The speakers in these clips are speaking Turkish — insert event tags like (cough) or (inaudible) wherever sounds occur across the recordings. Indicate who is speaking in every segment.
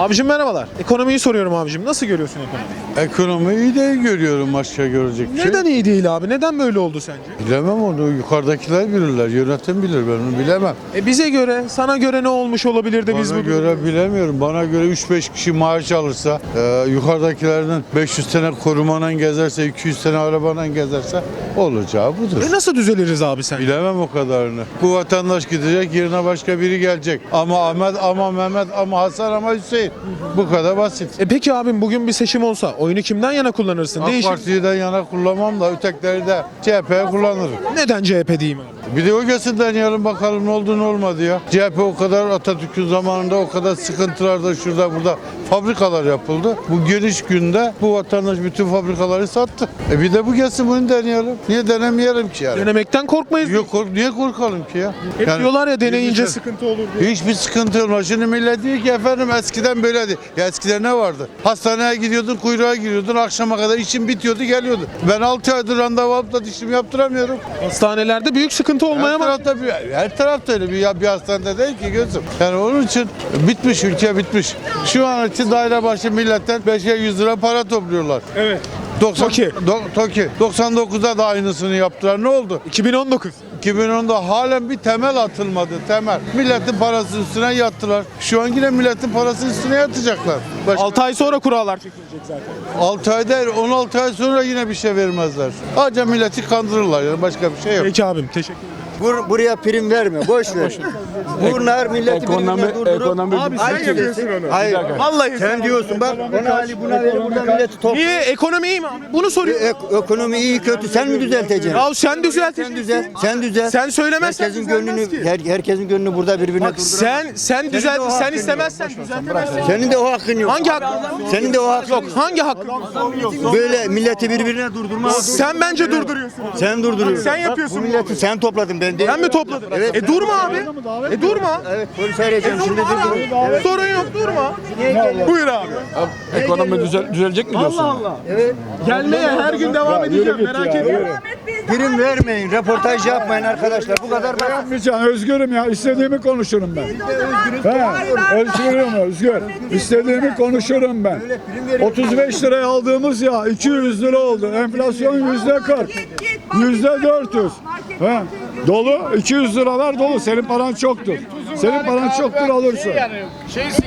Speaker 1: Abicim merhabalar. Ekonomiyi soruyorum abicim. Nasıl görüyorsun ekonomiyi?
Speaker 2: Ekonomi iyi değil görüyorum başka görecek bir şey.
Speaker 1: Neden iyi değil abi? Neden böyle oldu sence?
Speaker 2: Bilemem onu. Yukarıdakiler bilirler. Yönetim bilir. Ben onu bilemem.
Speaker 1: E bize göre, sana göre ne olmuş olabilir de biz
Speaker 2: Bana
Speaker 1: bu
Speaker 2: göre bilemiyorum. Bana göre 3-5 kişi maaş alırsa, e, yukarıdakilerden 500 sene korumadan gezerse, 200 sene arabadan gezerse olacağı budur.
Speaker 1: E nasıl düzeliriz abi sence?
Speaker 2: Bilemem o kadarını. Bu vatandaş gidecek, yerine başka biri gelecek. Ama Ahmet, ama Mehmet, ama Hasan, ama Hüseyin. Bu kadar basit.
Speaker 1: E peki abim bugün bir seçim olsa oyunu kimden yana kullanırsın?
Speaker 2: AK
Speaker 1: Değişik.
Speaker 2: Parti'den yana kullanmam da ötekileri de CHP'ye kullanırım.
Speaker 1: Neden CHP diyeyim abi?
Speaker 2: Bir de o gelsin deneyelim bakalım ne oldu ne olmadı ya. CHP o kadar Atatürk'ün zamanında o kadar sıkıntılarda şurada burada fabrikalar yapıldı. Bu geniş günde bu vatandaş bütün fabrikaları sattı. E bir de bu gelsin bunu deneyelim. Niye denemeyelim ki yani?
Speaker 1: Denemekten korkmayız.
Speaker 2: Yok, kork- niye korkalım ki ya?
Speaker 1: Hep
Speaker 2: Yani
Speaker 1: diyorlar ya deneyince
Speaker 2: hiçbir-
Speaker 1: sıkıntı olur diye.
Speaker 2: Hiçbir sıkıntı olmaz. Şimdi millet diyor ki efendim eskiden böyleydi. Ya eskiden ne vardı? Hastaneye gidiyordun, kuyruğa giriyordun, akşama kadar işin bitiyordu, geliyordu. Ben 6 aydır randevu alıp da dişimi yaptıramıyorum.
Speaker 1: Hastanelerde büyük sıkıntı olmaya
Speaker 2: Her
Speaker 1: var.
Speaker 2: tarafta, bir, her tarafta öyle bir, bir hastanede değil ki gözüm. Yani onun için bitmiş ülke bitmiş. Şu an için daire başı milletten 5'e 100 lira para topluyorlar.
Speaker 1: Evet.
Speaker 2: 90,
Speaker 1: Toki.
Speaker 2: Do- Toki. 99'da da aynısını yaptılar. Ne oldu?
Speaker 1: 2019.
Speaker 2: 2010'da halen bir temel atılmadı temel. Milletin parasının üstüne yattılar. Şu an yine milletin parasının üstüne yatacaklar. Baş-
Speaker 1: 6 ay sonra kurallar çekilecek zaten.
Speaker 2: 6 ay değil 16 ay sonra yine bir şey vermezler. Ancak milleti kandırırlar yani başka bir şey yok.
Speaker 1: Peki abim teşekkür ederim.
Speaker 3: Bur- buraya prim verme, boş ver. Bunlar milleti
Speaker 4: Ekonomi,
Speaker 3: birbirine durdurup...
Speaker 4: ekonomi
Speaker 1: Abi sen
Speaker 3: Hayır,
Speaker 1: yapıyorsun onu.
Speaker 3: Hayır.
Speaker 1: Vallahi
Speaker 3: Sen diyorsun bak, ona Ali buna verir, burada milleti top.
Speaker 1: Niye? Ekonomi iyi mi abi? Bunu soruyorum.
Speaker 3: Ek- ekonomi iyi kötü, sen mi düzelteceksin?
Speaker 1: Ya sen düzelt.
Speaker 3: Sen düzel, sen düzel.
Speaker 1: Sen söylemezsen
Speaker 3: herkesin gönlünü, her, herkesin gönlünü burada birbirine
Speaker 1: Bak sen sen düzelt sen istemezsen düzeltemezsin.
Speaker 3: Senin de o hakkın yok.
Speaker 1: Hangi hak?
Speaker 3: Senin de o hakkın
Speaker 1: Yok hangi hak?
Speaker 3: Böyle milleti birbirine durdurma.
Speaker 1: Sen bence durduruyorsun.
Speaker 3: Sen durduruyorsun.
Speaker 1: Sen yapıyorsun
Speaker 3: bu milleti sen topladın ben değil.
Speaker 1: Sen mi topladın?
Speaker 3: Evet.
Speaker 1: E durma abi. E durma.
Speaker 3: Evet, polis arayacağım şimdi durdur.
Speaker 1: Sorun yok durma. Buyur abi.
Speaker 4: Ekonomi düzel, düzelecek mi diyorsun?
Speaker 1: Gelmeye her gün devam edeceğim merak etme.
Speaker 3: Prim vermeyin, röportaj yapmayın arkadaşlar. Bu kadar basit.
Speaker 5: Yapmayacağım, özgürüm ya. İstediğimi konuşurum ben. He, özgürüm, özgür. İstediğimi konuşurum ben. 35 liraya aldığımız ya 200 lira oldu. Enflasyon yüzde 40. Yüzde 400. He, dolu 200 lira var dolu. Senin paran çoktur. Senin paran çoktur alırsın.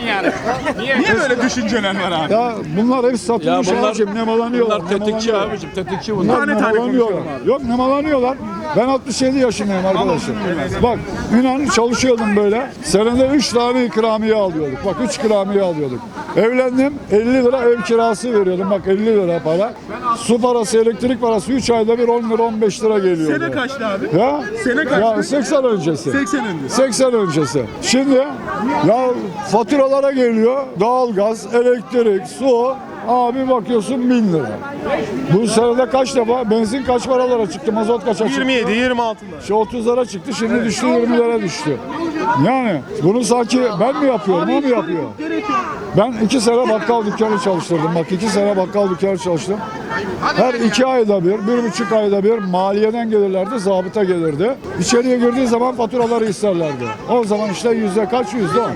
Speaker 1: Niye böyle düşüncelen var abi?
Speaker 5: Ya bunlar hep
Speaker 4: Ya
Speaker 5: satılmış
Speaker 4: bunlar,
Speaker 5: abicim. Nemalanıyorlar.
Speaker 4: bunlar tetikçi
Speaker 5: nemalanıyorlar.
Speaker 4: abicim, tetikçi bunlar.
Speaker 5: Bunlar nemalanıyorlar. Yok nemalanıyorlar. Ben 67 yaşındayım arkadaşım. Bak inan çalışıyordum böyle. Senede 3 tane ikramiye alıyorduk. Bak 3 ikramiye alıyorduk. Evlendim 50 lira ev kirası veriyordum. Bak 50 lira para. Su parası, elektrik parası 3 ayda bir 10 lira 15 lira geliyordu.
Speaker 1: Sene kaçtı abi?
Speaker 5: Ya,
Speaker 1: Sene kaçtı?
Speaker 5: ya 80 öncesi.
Speaker 1: 80 önce.
Speaker 5: 80 öncesi. Şimdi ya faturalara geliyor doğalgaz, elektrik, su. Abi bakıyorsun 1000 lira. Bu senede kaç defa benzin kaç paralara çıktı, mazot kaça çıktı?
Speaker 1: 27 26'da.
Speaker 5: Şu 30 lira çıktı, şimdi düştü 20 lira düştü. Yani bunu sanki ben mi yapıyorum, o mu yapıyor? Ben iki sene bakkal dükkanı çalıştırdım. Bak iki sene bakkal dükkanı çalıştım. Her iki ayda bir, bir buçuk ayda bir maliyeden gelirlerdi, zabıta gelirdi. İçeriye girdiği zaman faturaları isterlerdi. O zaman işte yüzde kaç? Yüzde on.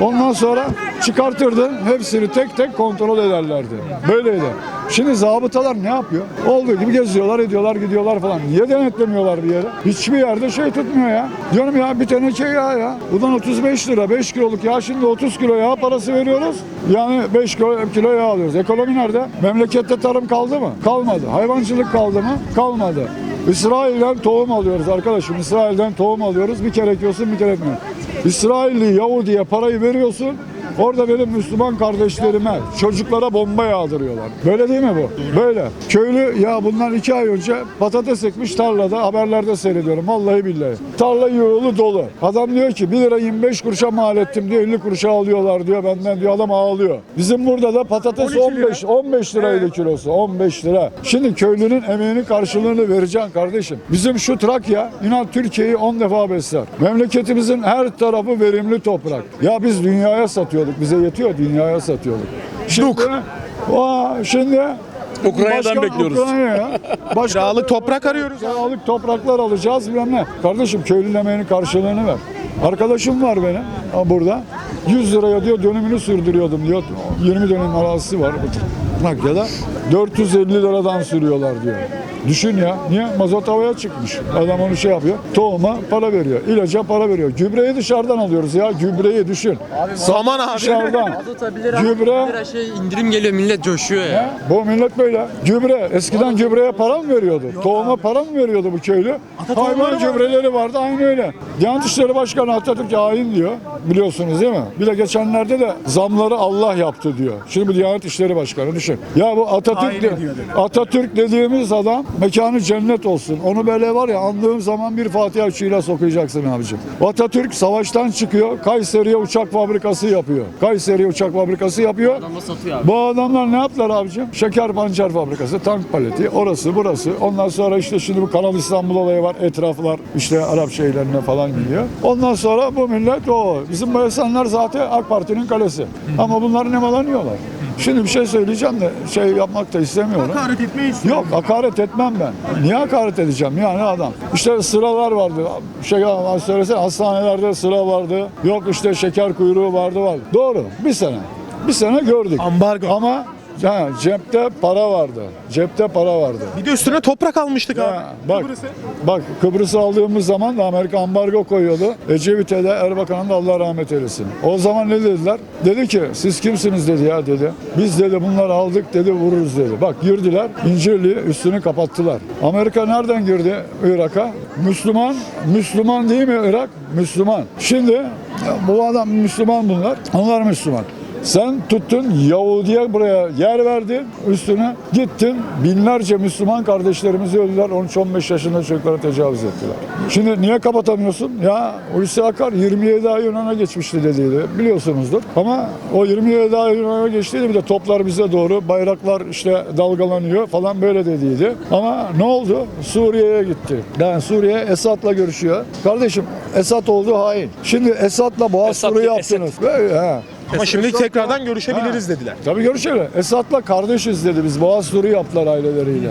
Speaker 5: Ondan sonra çıkartırdı, hepsini tek tek kontrol ederlerdi. Böyleydi. Şimdi zabıtalar ne yapıyor? Olduğu gibi geziyorlar, ediyorlar, gidiyorlar falan. Niye denetlemiyorlar bir yere? Hiçbir yerde şey tutmuyor ya. Diyorum ya bir teneke yağ ya. Buradan 35 lira, 5 kiloluk yağ şimdi 30 kilo yağ parası veriyoruz. Yani 5 kilo, kilo yağ alıyoruz. Ekonomi nerede? Memlekette tarım kaldı mı? Kalmadı. Hayvancılık kaldı mı? Kalmadı. İsrail'den tohum alıyoruz arkadaşım. İsrail'den tohum alıyoruz. Bir kere ekiyorsun bir kere etmiyor. İsrailli Yahudi'ye parayı veriyorsun. Orada benim Müslüman kardeşlerime, çocuklara bomba yağdırıyorlar. Böyle değil mi bu? Böyle. Köylü ya bundan iki ay önce patates ekmiş tarlada haberlerde seyrediyorum. Vallahi billahi. Tarla yığılı dolu. Adam diyor ki 1 lira 25 kuruşa mal ettim diyor 50 kuruşa alıyorlar diyor benden diyor adam ağlıyor. Bizim burada da patates 15 15 liraydı kilosu 15 lira. Şimdi köylünün emeğinin karşılığını vereceksin kardeşim. Bizim şu Trakya inan Türkiye'yi 10 defa besler. Memleketimizin her tarafı verimli toprak. Ya biz dünyaya satıyorduk. Bize yetiyor dünyaya satıyorduk. Şimdi, Aa, şimdi
Speaker 4: Ukrayna'dan
Speaker 5: başka
Speaker 4: bekliyoruz.
Speaker 5: Ukrayna'ya, (laughs) başka
Speaker 1: Kiralık toprak arıyoruz.
Speaker 5: Kiralık topraklar alacağız bilmem ne. Kardeşim köylünün emeğinin karşılığını ver. Arkadaşım var benim ha, burada. 100 liraya diyor dönümünü sürdürüyordum diyor. 20 dönüm arazisi var bu Trakya'da. 450 liradan sürüyorlar diyor. Düşün ya. Niye? Mazot havaya çıkmış. Adam onu şey yapıyor. Tohuma para veriyor. ilaca para veriyor. Gübreyi dışarıdan alıyoruz ya. Gübreyi düşün.
Speaker 1: Saman abi.
Speaker 5: Dışarıdan.
Speaker 6: Mazota 1 lira,
Speaker 5: Gübre.
Speaker 6: 1 lira şey indirim geliyor millet coşuyor ya.
Speaker 5: Bu millet böyle. Gübre. Eskiden gübreye para mı veriyordu? Tohuma para mı veriyordu bu köylü? Hayvan gübreleri vardı. Aynı öyle. Diyanet İşleri Başkanı Atatürk hain diyor. Biliyorsunuz değil mi? Bir de geçenlerde de zamları Allah yaptı diyor. Şimdi bu Diyanet İşleri Başkanı düşün. Ya bu Atatürk, de-. Atatürk dediğimiz adam mekanı cennet olsun. Onu böyle var ya andığın zaman bir Fatiha uçuyla sokacaksın abicim. Atatürk savaştan çıkıyor. Kayseri'ye uçak fabrikası yapıyor. Kayseri'ye uçak fabrikası yapıyor.
Speaker 6: Satıyor abi.
Speaker 5: Bu adamlar ne yaptılar abicim? Şeker pancar fabrikası, tank paleti, orası burası. Ondan sonra işte şimdi bu Kanal İstanbul olayı var. Etraflar işte Arap şeylerine falan gidiyor. Ondan sonra bu millet o. Bizim bu insanlar zaten AK Parti'nin kalesi. Ama bunlar nemalanıyorlar. Şimdi bir şey söyleyeceğim de şey yapmak da istemiyorum.
Speaker 1: Hakaret etmeyi
Speaker 5: Yok hakaret etmem ben. Niye hakaret edeceğim yani adam? İşte sıralar vardı. Şey söylesene hastanelerde sıra vardı. Yok işte şeker kuyruğu vardı var. Doğru. Bir sene. Bir sene gördük.
Speaker 1: Ambargo.
Speaker 5: Ama ha, cepte para vardı. Cepte para vardı.
Speaker 1: Bir de üstüne toprak almıştık
Speaker 5: Ha,
Speaker 1: abi.
Speaker 5: bak,
Speaker 1: Kıbrıs'ı.
Speaker 5: bak Kıbrıs'ı aldığımız zaman da Amerika ambargo koyuyordu. Ecevit'e de Erbakan'ın da Allah rahmet eylesin. O zaman ne dediler? Dedi ki siz kimsiniz dedi ya dedi. Biz dedi bunları aldık dedi vururuz dedi. Bak girdiler İncirli üstünü kapattılar. Amerika nereden girdi Irak'a? Müslüman, Müslüman değil mi Irak? Müslüman. Şimdi bu adam Müslüman bunlar. Onlar Müslüman. Sen tuttun Yahudi'ye buraya yer verdin üstüne gittin binlerce Müslüman kardeşlerimizi öldüler 13-15 yaşında çocuklara tecavüz ettiler. Şimdi niye kapatamıyorsun? Ya Hulusi Akar 27 ay Yunan'a geçmişti dediydi biliyorsunuzdur. Ama o 27 ay Yunan'a geçtiydi bir de toplar bize doğru bayraklar işte dalgalanıyor falan böyle dediydi. Ama ne oldu? Suriye'ye gitti. Yani Suriye Esad'la görüşüyor. Kardeşim Esad oldu hain. Şimdi Esad'la Boğaz
Speaker 6: Esad
Speaker 5: turu yaptınız. Böyle, he.
Speaker 1: Ama şimdi tekrardan görüşebiliriz dediler.
Speaker 5: Tabii görüşelim. Esat'la kardeşiz dedi biz. Boğaz turu yaptılar aileleriyle.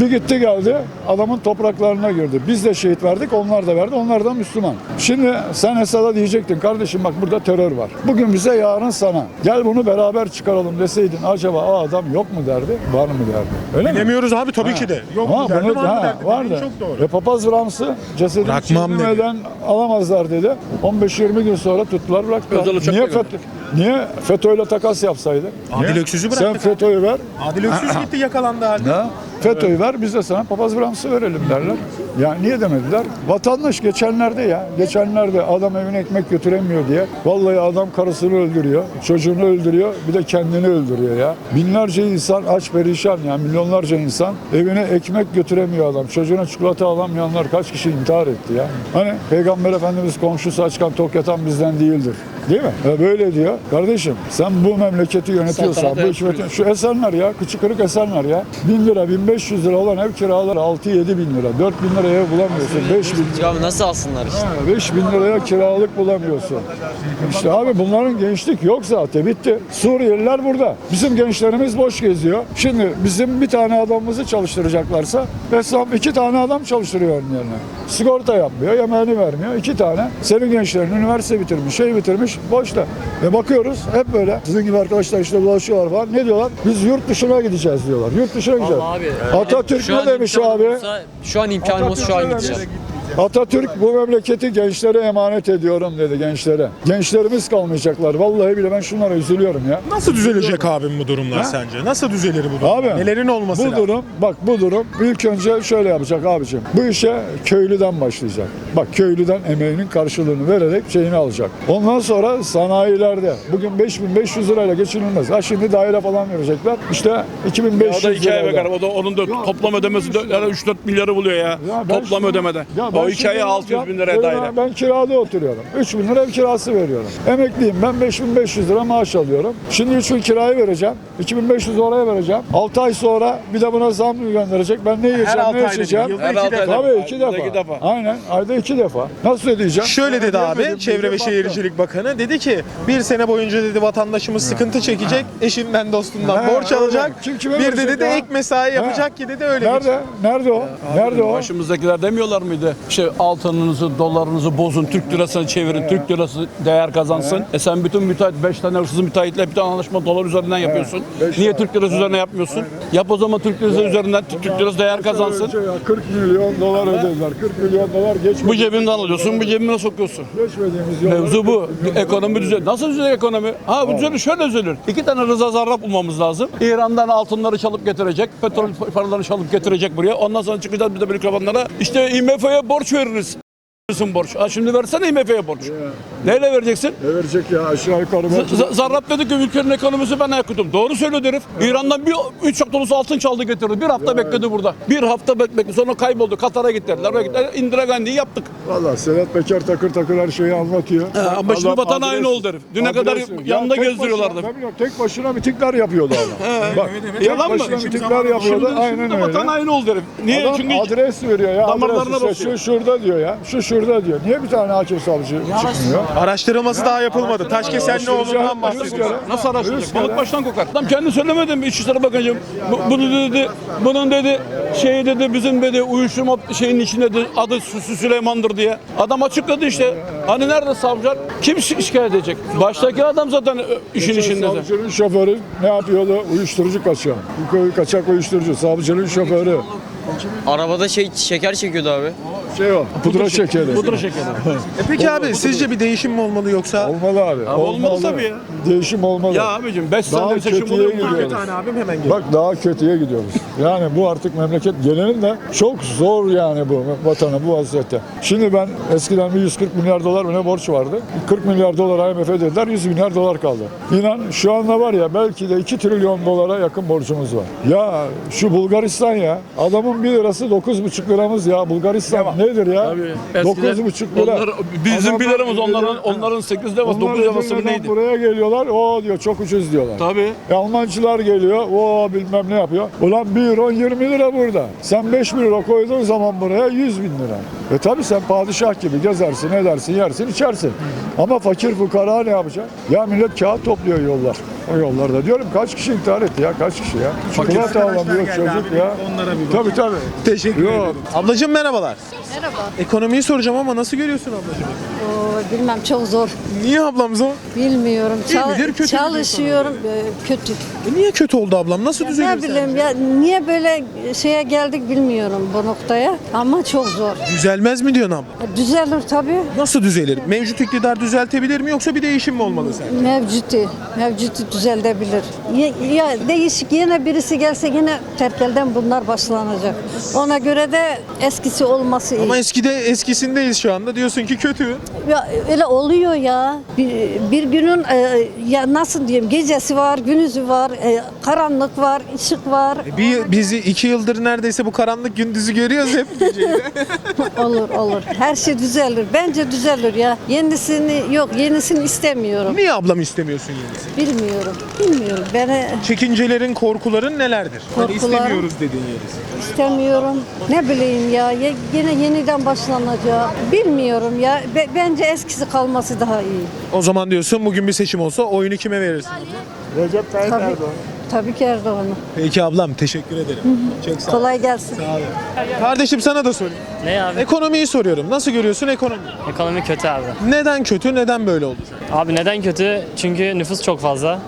Speaker 5: Bir gitti geldi adamın topraklarına girdi. Biz de şehit verdik onlar da verdi onlar da Müslüman. Şimdi sen Esad'a diyecektin kardeşim bak burada terör var. Bugün bize yarın sana. Gel bunu beraber çıkaralım deseydin acaba o adam yok mu derdi var mı derdi. Öyle mi?
Speaker 1: Bilemiyoruz abi tabii ki de. Yok mu derdi,
Speaker 5: bunu
Speaker 1: var mı derdi.
Speaker 5: vardı.
Speaker 1: Dediğin Çok doğru.
Speaker 5: Ve papaz Rams'ı cesedini
Speaker 1: Bırakmam dedi.
Speaker 5: çiğnemeden alamazlar dedi. 15-20 gün sonra tuttular bıraktılar.
Speaker 4: Özel uçakla
Speaker 5: Niye,
Speaker 4: götürdü.
Speaker 5: Niye FETÖ'yle takas yapsaydı?
Speaker 1: Adil? Öksüz'ü
Speaker 5: Sen
Speaker 1: bıraktık.
Speaker 5: FETÖ'yü ver.
Speaker 1: Adil Öksüz gitti yakalandı halde.
Speaker 5: Ne? FETÖ'yü ver biz de sana papaz Brahms'ı verelim derler. Ya niye demediler? Vatandaş geçenlerde ya, geçenlerde adam evine ekmek götüremiyor diye. Vallahi adam karısını öldürüyor, çocuğunu öldürüyor, bir de kendini öldürüyor ya. Binlerce insan aç perişan ya, milyonlarca insan evine ekmek götüremiyor adam. Çocuğuna çikolata alamayanlar kaç kişi intihar etti ya. Hani Peygamber Efendimiz komşusu açkan tok yatan bizden değildir. Değil mi? Böyle diyor. Kardeşim sen bu memleketi yönetiyorsan, bu hükümeti, şu Esenler ya, küçük kırık Esenler ya. 1000 lira, 1500 lira olan ev kiraları 6-7 bin lira. 4 bin liraya ev bulamıyorsun. 5 bin
Speaker 6: Abi nasıl alsınlar işte?
Speaker 5: 5 bin liraya kiralık bulamıyorsun. İşte abi bunların gençlik yok zaten bitti. Suriyeliler burada. Bizim gençlerimiz boş geziyor. Şimdi bizim bir tane adamımızı çalıştıracaklarsa Esnaf iki tane adam çalıştırıyor onun yerine. Sigorta yapmıyor, yemeğini vermiyor. iki tane. Senin gençlerin üniversite bitirmiş, şey bitirmiş, boşta. Ve bakıyoruz hep böyle. Sizin gibi arkadaşlar işte bulaşıyorlar falan. Ne diyorlar? Biz yurt dışına gideceğiz diyorlar. Yurt dışına gideceğiz.
Speaker 6: Vallahi abi.
Speaker 5: Atatürk
Speaker 6: Şu
Speaker 5: ne
Speaker 6: an
Speaker 5: demiş abi?
Speaker 6: olsa- şu an imkanım olsa şu an
Speaker 5: Atatürk ne
Speaker 6: gideceğim.
Speaker 5: demiş? Atatürk bu memleketi gençlere emanet ediyorum dedi gençlere. Gençlerimiz kalmayacaklar. Vallahi bile ben şunlara üzülüyorum ya.
Speaker 1: Nasıl düzelecek abim bu durumlar sence? Nasıl düzelir bu durum?
Speaker 5: Abi
Speaker 1: Nelerin olması
Speaker 5: bu
Speaker 1: lazım?
Speaker 5: durum bak bu durum ilk önce şöyle yapacak abicim. Bu işe köylüden başlayacak. Bak köylüden emeğinin karşılığını vererek şeyini alacak. Ondan sonra sanayilerde bugün 5500 lirayla geçinilmez. Ha şimdi daire falan verecekler. İşte
Speaker 4: Ya
Speaker 5: 2500
Speaker 4: o da hikaye
Speaker 5: lirayla.
Speaker 4: bakar. O da onun da toplam ödemesi de yani 3-4 milyarı buluyor ya.
Speaker 5: Ya ben
Speaker 4: toplam
Speaker 5: şimdi-
Speaker 4: ödemede.
Speaker 5: Ya ben
Speaker 4: o hikaye
Speaker 5: şimdi
Speaker 4: 600 bin
Speaker 5: ya-
Speaker 4: liraya
Speaker 5: ya
Speaker 4: daire.
Speaker 5: Ben kirada oturuyorum. 3 bin lira ev kirası veriyorum. Emekliyim ben 5500 lira maaş alıyorum. Şimdi 3 bin kirayı vereceğim. 2500 oraya vereceğim. 6 ay sonra bir de buna zam mı gönderecek? Ben ne yiyeceğim,
Speaker 1: altı
Speaker 5: ne içeceğim?
Speaker 4: Her
Speaker 1: iki
Speaker 4: altı
Speaker 1: defa.
Speaker 4: ayda
Speaker 5: Tabii iki
Speaker 4: Ayda
Speaker 5: defa.
Speaker 4: iki defa.
Speaker 5: Aynen ayda iki defa. Nasıl ödeyeceğim?
Speaker 1: Şöyle dedi abi Çevre ve. Şehircilik Bakanı dedi ki bir sene boyunca dedi vatandaşımız sıkıntı çekecek eşinden dostundan borç alacak bir dedi de ek mesai yapacak ki dedi öyle
Speaker 5: Nerede? Nerede o? Nerede o?
Speaker 4: Başımızdakiler demiyorlar mıydı? İşte altınınızı, dolarınızı bozun, Türk lirasına çevirin, Türk lirası değer kazansın. E sen bütün müteahhit, 5 tane hırsız müteahhitle bir tane anlaşma dolar üzerinden yapıyorsun. Niye Türk lirası üzerine yapmıyorsun? Yap o zaman Türk lirası üzerinden Türk lirası değer kazansın.
Speaker 5: Şey ya, 40 milyon dolar ödediler. 40 milyon dolar geçmedi.
Speaker 4: Bu cebinden alıyorsun, bu cebine sokuyorsun.
Speaker 5: geçmediğimiz yolları
Speaker 4: Mevzu bu. Ekonomi düzel. Nasıl düzelir ekonomi? Ha bu düzelir şöyle düzelir. İki tane Rıza Zarrab bulmamız lazım. İran'dan altınları çalıp getirecek. Petrol paralarını çalıp getirecek buraya. Ondan sonra çıkacağız biz de mikrofonlara. İşte IMF'ye borç veririz. Verirsin borç. Ha şimdi versene IMF'ye borç. Neyle vereceksin?
Speaker 5: Ne verecek ya aşağı yukarı.
Speaker 4: Z- Z- Zarrab dedi ki ülkenin ekonomisi ben okudum. Doğru söylüyor herif. İran'dan bir üç çok dolusu altın çaldı getirdi. Bir hafta bekledi burada. Bir hafta bekledi. Sonra kayboldu. Katar'a gittiler. Oraya gittiler. Indira Gandhi'yi yaptık.
Speaker 5: Valla Sedat Peker takır takır her şeyi anlatıyor.
Speaker 4: Ha, ama şimdi vatan
Speaker 5: adres-
Speaker 4: haini oldu herif. Düne kadar
Speaker 5: adres-
Speaker 4: yanında
Speaker 5: tek
Speaker 4: gezdiriyorlardı.
Speaker 5: Başına, tabii, tek başına mitingler yapıyordu adam. Bak, tek
Speaker 4: Yalan mı?
Speaker 5: mitingler yapıyordu.
Speaker 4: Şimdi,
Speaker 5: Aynen
Speaker 4: şimdi
Speaker 5: öyle.
Speaker 4: vatan haini oldu herif. Niye?
Speaker 5: Adam
Speaker 4: Çünkü
Speaker 5: adres veriyor ya.
Speaker 4: damarlarına
Speaker 5: adres
Speaker 4: basıyor.
Speaker 5: Şu şurada diyor ya. Şu şurada diyor. Niye bir tane hakim savcı çıkmıyor?
Speaker 1: Araştırılması daha yapılmadı. Taşkesenlioğlu'ndan bahsediyor.
Speaker 4: Nasıl araştıracak? Balık baştan kokar. Adam kendi söylemedi mi İçişleri Bakanı'cığım? Bu, bunu dedi, bunun dedi, şey dedi, bizim dedi, uyuşturma şeyin içinde dedi, adı Sü- Süleyman'dır diye. Adam açıkladı işte. Hani nerede savcılar? Kim şi- şikayet edecek? Baştaki adam zaten ö, işin içinde. de.
Speaker 5: Savcının şoförü ne yapıyordu? Uyuşturucu kaçıyor. Kaçak uyuşturucu. Savcının şoförü.
Speaker 6: Arabada şey şeker çekiyordu abi.
Speaker 5: Şey o. Pudra şekeri.
Speaker 4: Pudra şekeri. (laughs)
Speaker 1: E peki abi sizce bir değişim mi olmalı yoksa?
Speaker 5: Olmalı abi.
Speaker 4: olmalı tabii ya.
Speaker 5: Değişim olmalı.
Speaker 4: Ya abicim 5
Speaker 5: Daha
Speaker 4: sene seçim
Speaker 5: kötüye
Speaker 4: oluyor mu?
Speaker 5: gidiyor.
Speaker 1: Bir tane abim hemen geliyor.
Speaker 5: Bak daha kötüye gidiyoruz. Yani bu artık memleket genelinde çok zor yani bu vatana bu vaziyette. Şimdi ben eskiden bir 140 milyar dolar mı ne borç vardı. 40 milyar dolar IMF'e dediler 100 milyar dolar kaldı. İnan şu anda var ya belki de 2 trilyon dolara yakın borcumuz var. Ya şu Bulgaristan ya adamın 1 lirası 9,5 liramız ya. Bulgaristan nedir ya?
Speaker 4: Tabii. Eskiden
Speaker 5: 9,5 lira.
Speaker 4: Onlar, bizim bir liramız onların onların 8 lirası 9
Speaker 5: Onlar
Speaker 4: lirası mı neydi?
Speaker 5: buraya geliyorlar. O diyor çok ucuz diyorlar.
Speaker 4: Tabii.
Speaker 5: E, Almancılar geliyor, o bilmem ne yapıyor. Ulan bir euro 20 lira burada. Sen 5 bin euro koyduğun zaman buraya 100 bin lira. E tabi sen padişah gibi gezersin, edersin, yersin, içersin. Ama fakir fukara ne yapacak? Ya millet kağıt topluyor yollar. O yollarda. Diyorum kaç kişi intihar etti ya? Kaç kişi ya? Çikolata alamıyor çocuk ya. Tabii tabii.
Speaker 1: Teşekkür
Speaker 5: Yok.
Speaker 1: ederim. Ablacığım merhabalar.
Speaker 7: Merhaba.
Speaker 1: Ekonomiyi soracağım ama nasıl görüyorsun ablacığım?
Speaker 7: Oo, bilmem çok zor.
Speaker 1: Niye ablam zor?
Speaker 7: Bilmiyorum.
Speaker 1: İyi
Speaker 7: Çal-
Speaker 1: midir, kötü
Speaker 7: çalışıyorum. Ee, kötü.
Speaker 1: E niye kötü oldu ablam? Nasıl düzelir
Speaker 7: Ne bileyim
Speaker 1: sence?
Speaker 7: ya niye böyle şeye geldik bilmiyorum bu noktaya ama çok zor.
Speaker 1: Düzelmez mi diyorsun abla?
Speaker 7: Düzelir tabii.
Speaker 1: Nasıl düzelir? Mevcut iktidar düzeltebilir mi yoksa bir değişim mi olmalı sence?
Speaker 7: Mevcutu, mevcutu düzeltebilir. Ya, değişik yine birisi gelse yine terkelden bunlar başlanacak. Ona göre de eskisi olması iyi.
Speaker 1: Ama eskide eskisindeyiz şu anda. Diyorsun ki kötü.
Speaker 7: Ya öyle oluyor ya. Bir, bir günün e, ya nasıl diyeyim gecesi var, gündüzü var, e, karanlık var, ışık var.
Speaker 1: Bir, bizi iki yıldır neredeyse bu karanlık gündüzü görüyoruz hep (laughs) geceyi.
Speaker 7: olur olur. Her şey düzelir. Bence düzelir ya. Yenisini yok, yenisini istemiyorum.
Speaker 1: Niye ablam istemiyorsun yenisini?
Speaker 7: Bilmiyorum. Bilmiyorum. Ben
Speaker 1: Çekincelerin, korkuların nelerdir? Hani
Speaker 7: Korkularım-
Speaker 1: istemiyoruz dediğin yerisi.
Speaker 7: istemiyorum. Ne bileyim ya. ye- Yine yeniden başlanacak. Bilmiyorum ya. Be- bence eskisi kalması daha iyi.
Speaker 1: O zaman diyorsun bugün bir seçim olsa oyunu kime verirsin?
Speaker 5: Recep Tayyip
Speaker 7: Tabii,
Speaker 5: Erdoğan.
Speaker 7: tabii ki Erdoğan'ı.
Speaker 1: Peki ablam teşekkür ederim. Çok sağ ol.
Speaker 7: Kolay gelsin.
Speaker 1: Kardeşim sana da sorayım.
Speaker 8: Ne abi?
Speaker 1: Ekonomiyi soruyorum. Nasıl görüyorsun ekonomiyi?
Speaker 8: Ekonomi kötü abi.
Speaker 1: Neden kötü, neden böyle oldu?
Speaker 8: Abi neden kötü? Çünkü nüfus çok fazla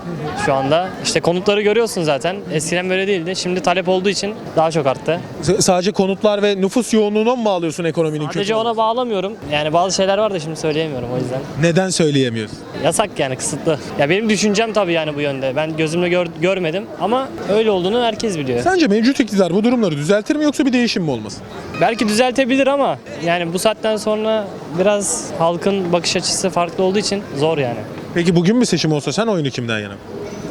Speaker 8: şu anda. İşte konutları görüyorsun zaten. Eskiden böyle değildi. Şimdi talep olduğu için daha çok arttı.
Speaker 1: S- Sadece konutlar ve nüfus yoğunluğuna mı bağlıyorsun ekonominin kötü?
Speaker 8: Sadece ona bağlamıyorum. Yani bazı şeyler var da şimdi söyleyemiyorum o yüzden.
Speaker 1: Neden söyleyemiyorsun?
Speaker 8: Yasak yani kısıtlı. Ya benim düşüncem tabii yani bu yönde. Ben gözümle gör- görmedim ama öyle olduğunu herkes biliyor.
Speaker 1: Sence mevcut iktidar bu durumları düzeltir mi yoksa bir değişim mi olmasın?
Speaker 8: Belki düzeltebilir ama yani bu saatten sonra biraz halkın bakış açısı farklı olduğu için zor yani.
Speaker 1: Peki bugün bir seçim olsa sen oyunu kimden yana?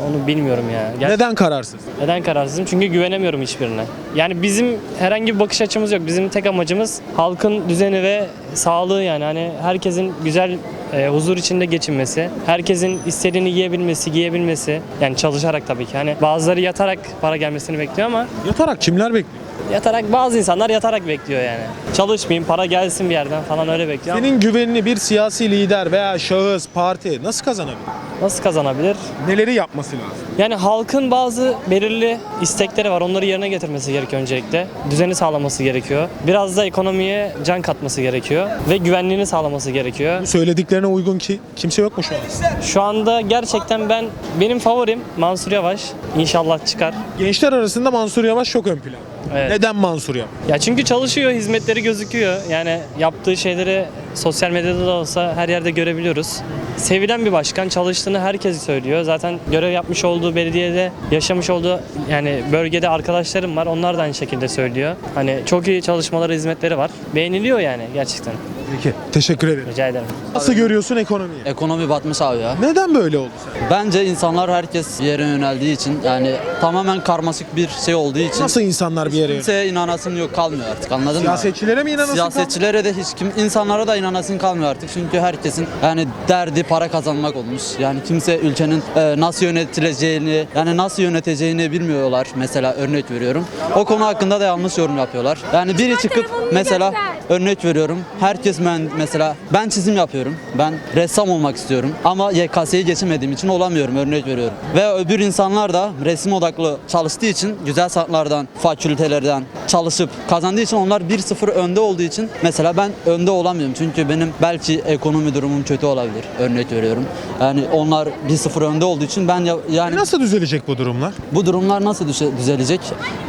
Speaker 8: Onu bilmiyorum ya. Ger-
Speaker 1: Neden kararsız?
Speaker 8: Neden kararsızım? Çünkü güvenemiyorum hiçbirine. Yani bizim herhangi bir bakış açımız yok. Bizim tek amacımız halkın düzeni ve sağlığı yani hani herkesin güzel e, huzur içinde geçinmesi, herkesin istediğini yiyebilmesi, giyebilmesi yani çalışarak tabii ki. Hani bazıları yatarak para gelmesini bekliyor ama
Speaker 1: Yatarak kimler bekliyor?
Speaker 8: yatarak bazı insanlar yatarak bekliyor yani. Çalışmayayım, para gelsin bir yerden falan öyle bekliyor. ama
Speaker 1: Senin güvenini bir siyasi lider veya şahıs, parti nasıl kazanabilir?
Speaker 8: nasıl kazanabilir?
Speaker 1: Neleri yapması lazım?
Speaker 8: Yani halkın bazı belirli istekleri var. Onları yerine getirmesi gerekiyor öncelikle. Düzeni sağlaması gerekiyor. Biraz da ekonomiye can katması gerekiyor. Ve güvenliğini sağlaması gerekiyor.
Speaker 1: Söylediklerine uygun ki kimse yok mu şu an?
Speaker 8: Şu anda gerçekten ben benim favorim Mansur Yavaş. İnşallah çıkar.
Speaker 1: Gençler arasında Mansur Yavaş çok ön plan.
Speaker 8: Evet.
Speaker 1: Neden Mansur Yavaş?
Speaker 8: Ya çünkü çalışıyor, hizmetleri gözüküyor. Yani yaptığı şeyleri sosyal medyada da olsa her yerde görebiliyoruz. Sevilen bir başkan, çalıştığını herkes söylüyor. Zaten görev yapmış olduğu belediyede, yaşamış olduğu yani bölgede arkadaşlarım var. Onlar da aynı şekilde söylüyor. Hani çok iyi çalışmaları, hizmetleri var. Beğeniliyor yani gerçekten.
Speaker 1: Peki. Teşekkür ederim.
Speaker 8: Rica ederim.
Speaker 1: Nasıl görüyorsun ekonomiyi?
Speaker 9: Ekonomi batmış abi ya.
Speaker 1: Neden böyle oldu?
Speaker 9: Bence insanlar herkes bir yere yöneldiği için yani tamamen karmaşık bir şey olduğu için
Speaker 1: Nasıl insanlar bir yere yöneliyor?
Speaker 9: kimseye inanasın yok kalmıyor artık anladın mı?
Speaker 1: Siyasetçilere mi inanasın?
Speaker 9: Siyasetçilere de hiç kim insanlara da inanasın kalmıyor artık çünkü herkesin yani derdi para kazanmak olmuş. Yani kimse ülkenin e, nasıl yönetileceğini yani nasıl yöneteceğini bilmiyorlar mesela örnek veriyorum. O konu hakkında da yanlış yorum yapıyorlar. Yani biri çıkıp mesela örnek veriyorum. Herkes mesela ben çizim yapıyorum. Ben ressam olmak istiyorum ama YKS'yi geçemediğim için olamıyorum örnek veriyorum. Ve öbür insanlar da resim odaklı çalıştığı için güzel sanatlardan, fakültelerden çalışıp kazandığı için onlar 1-0 önde olduğu için mesela ben önde olamıyorum. Çünkü benim belki ekonomi durumum kötü olabilir. Örnek veriyorum. Yani onlar 1-0 önde olduğu için ben ya- yani
Speaker 1: Nasıl düzelecek bu durumlar?
Speaker 9: bu durumlar nasıl düze- düzelecek?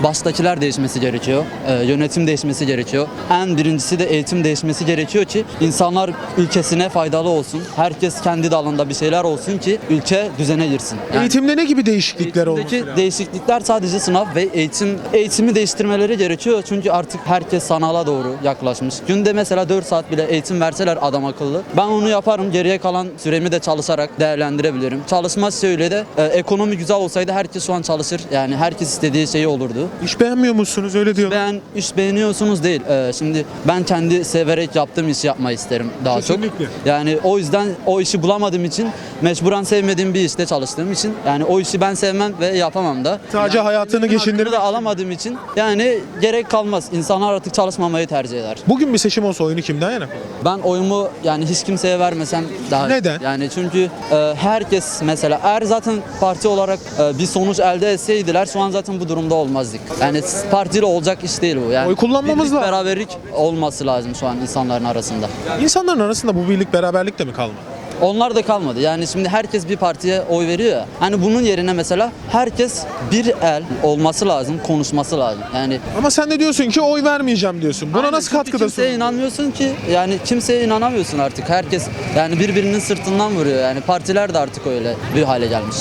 Speaker 9: Baştakiler değişmesi gerekiyor. Ee, yönetim değişmesi gerekiyor. En birincisi de eğitim değişmesi gerekiyor ki insanlar ülkesine faydalı olsun. Herkes kendi dalında bir şeyler olsun ki ülke düzene girsin. Yani
Speaker 1: Eğitimde ne gibi değişiklikler olması
Speaker 9: eğitimdeki
Speaker 1: lazım?
Speaker 9: değişiklikler sadece sınav ve eğitim eğitimi değiştirmeleri gerekiyor. Çünkü artık herkes sanala doğru yaklaşmış. Günde mesela 4 saat bile eğitim verseler adam akıllı. Ben onu yaparım. Geriye kalan süremi de çalışarak değerlendirebilirim. Çalışma şöyle de e, ekonomi güzel olsaydı herkes şu an çalışır. Yani herkes istediği şeyi olurdu.
Speaker 1: İş beğenmiyor musunuz öyle diyorlar.
Speaker 9: Ben iş beğeniyorsunuz değil. Ee, şimdi ben kendi severek yaptığım işi yapmayı isterim daha
Speaker 1: Kesinlikle.
Speaker 9: çok. Yani o yüzden o işi bulamadığım için mecburen sevmediğim bir işte çalıştığım için yani o işi ben sevmem ve yapamam da.
Speaker 1: Sadece hayatını
Speaker 9: Hakkını
Speaker 1: geçindirmek
Speaker 9: da alamadığım için yani gerek kalmaz. İnsanlar artık çalışmamayı tercih eder.
Speaker 1: Bugün bir seçim olsa oyunu kimden yana?
Speaker 9: Ben oyumu yani hiç kimseye vermesem daha.
Speaker 1: Neden?
Speaker 9: Yani çünkü e, herkes mesela eğer zaten parti olarak e, bir sonuç elde etseydiler şu an zaten bu durumda olmazdık. Yani partiyle olacak iş değil bu. Yani
Speaker 1: Oy kullanmamız
Speaker 9: birlik,
Speaker 1: lazım.
Speaker 9: Beraberlik olması lazım şu an insanların arasında.
Speaker 1: İnsanların arasında bu birlik beraberlik de mi kalmadı?
Speaker 9: Onlar da kalmadı. Yani şimdi herkes bir partiye oy veriyor ya. Hani bunun yerine mesela herkes bir el olması lazım, konuşması lazım. Yani
Speaker 1: Ama sen de diyorsun ki oy vermeyeceğim diyorsun. Buna
Speaker 9: Aynen,
Speaker 1: nasıl
Speaker 9: çünkü
Speaker 1: katkıda
Speaker 9: Kimseye inanmıyorsun ki yani kimseye inanamıyorsun artık. Herkes yani birbirinin sırtından vuruyor. Yani partiler de artık öyle bir hale gelmiş.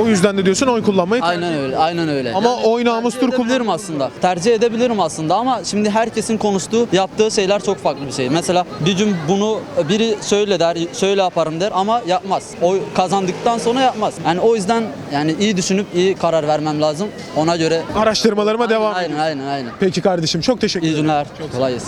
Speaker 1: O yüzden de diyorsun oy kullanmayı
Speaker 9: Aynen öyle. Aynen öyle.
Speaker 1: Ama oy namustur
Speaker 9: tercih edebilirim aslında. Tercih edebilirim aslında ama şimdi herkesin konuştuğu, yaptığı şeyler çok farklı bir şey. Mesela bir gün bunu biri şöyle der, şöyle yaparım der ama yapmaz. Oy kazandıktan sonra yapmaz. Yani o yüzden yani iyi düşünüp iyi karar vermem lazım. Ona göre
Speaker 1: Araştırmalarıma devam
Speaker 9: aynen aynen aynen.
Speaker 1: Peki kardeşim çok teşekkür
Speaker 9: İyi
Speaker 1: ederim.
Speaker 9: günler. Kolay gelsin.